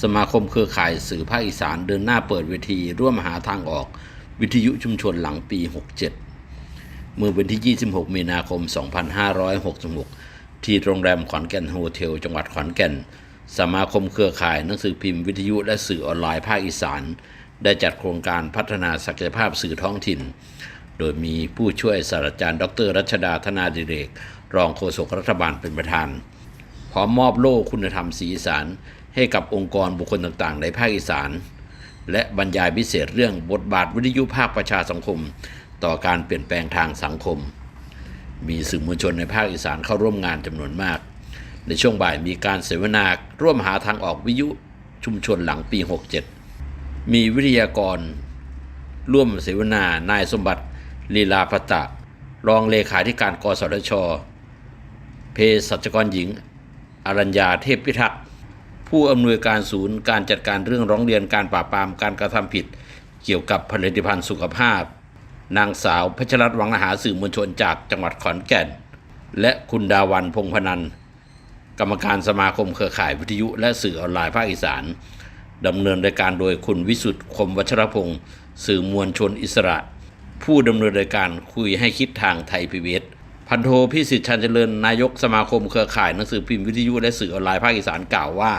สมาคมเครือข่ายสื่อภาคอีสานเดินหน้าเปิดเวทีร่วมหาทางออกวิทยุชุมชนหลังปี 67 เมื่อวันที่ 26 มีนาคม 2566 ที่โรงแรมขอนแก่นโฮเทล จังหวัดขอนแก่น สมาคมเครือข่ายหนังสือพิมพ์วิทยุและสื่อออนไลน์ภาคอีสาน ได้จัดโครงการพัฒนาศักยภาพสื่อท้องถิ่น โดยมีผู้ช่วยศาสตราจารย์ ดร รัชดาธนาดิเรก รองโฆษกรัฐบาลเป็นประธาน พร้อมมอบโล่คุณธรรมสีสาน ให้กับองค์กรบุคคลต่างๆ ในภาคอีสาน และบรรยายพิเศษเรื่องบทบาทวิทยุภาคประชาสังคม ต่อการเปลี่ยนแปลงทางสังคม มีสื่อมวลชนในภาคอีสานเข้าร่วมงานจำนวนมาก ในช่วงบ่ายมีการเสวนาร่วมหาทางออกวิทยุชุมชนหลังปี 67 มีวิทยากร ร่วมเสวนานายสมบัติลีลาพัตตะ รองเลขาธิการกสทชเภสัชกรหญิง อรัญญาเทพพิทักษ์ ผู้อำนวยการศูนย์การจัดการเรื่องร้องเรียนการปราบปรามการกระทำผิด เกี่ยวกับผลิตภัณฑ์สุขภาพ นางสาวพัชรัตน์วังอาหาสื่อมวลชนจากจังหวัดขอนแก่น และคุณดาวันพงพนันกรรมการสมาคมเครือข่ายวิทยุและสื่อออนไลน์ภาคอีสานดำเนินรายการโดยคุณวิสุทธ์คมวัชรพงศ์สื่อมวลชนอิสระ ผู้ดำเนินรายการคุยให้คิดทางไทยพีบีพันโทพิสิทธิ์ชันเจริญนายกสมาคมเครือข่ายหนังสือพิมพ์วิทยุและสื่อออนไลน์ภาคอีสานกล่าวว่า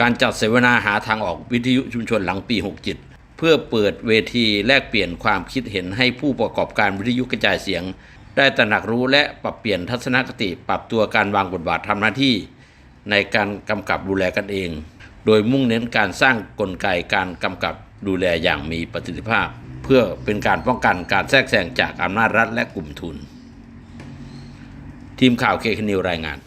การจัดเสวนาหาทางออกวิทยุชุมชนหลังปี 67 เพื่อเปิดเวทีแลกเปลี่ยนความคิดเห็นให้ผู้ประกอบการวิทยุกระจายเสียง ได้ตระหนักรู้และปรับเปลี่ยนทัศนคติปรับตัวการวางบทบาททำหน้าที่ ในการกำกับดูแลกันเอง โดยมุ่งเน้นการสร้างกลไกการกำกับดูแลอย่างมีประสิทธิภาพ เพื่อเป็นการป้องกันการแทรกแซงจากอำนาจรัฐและกลุ่มทุน ทีมข่าวเคคนิวรายงาน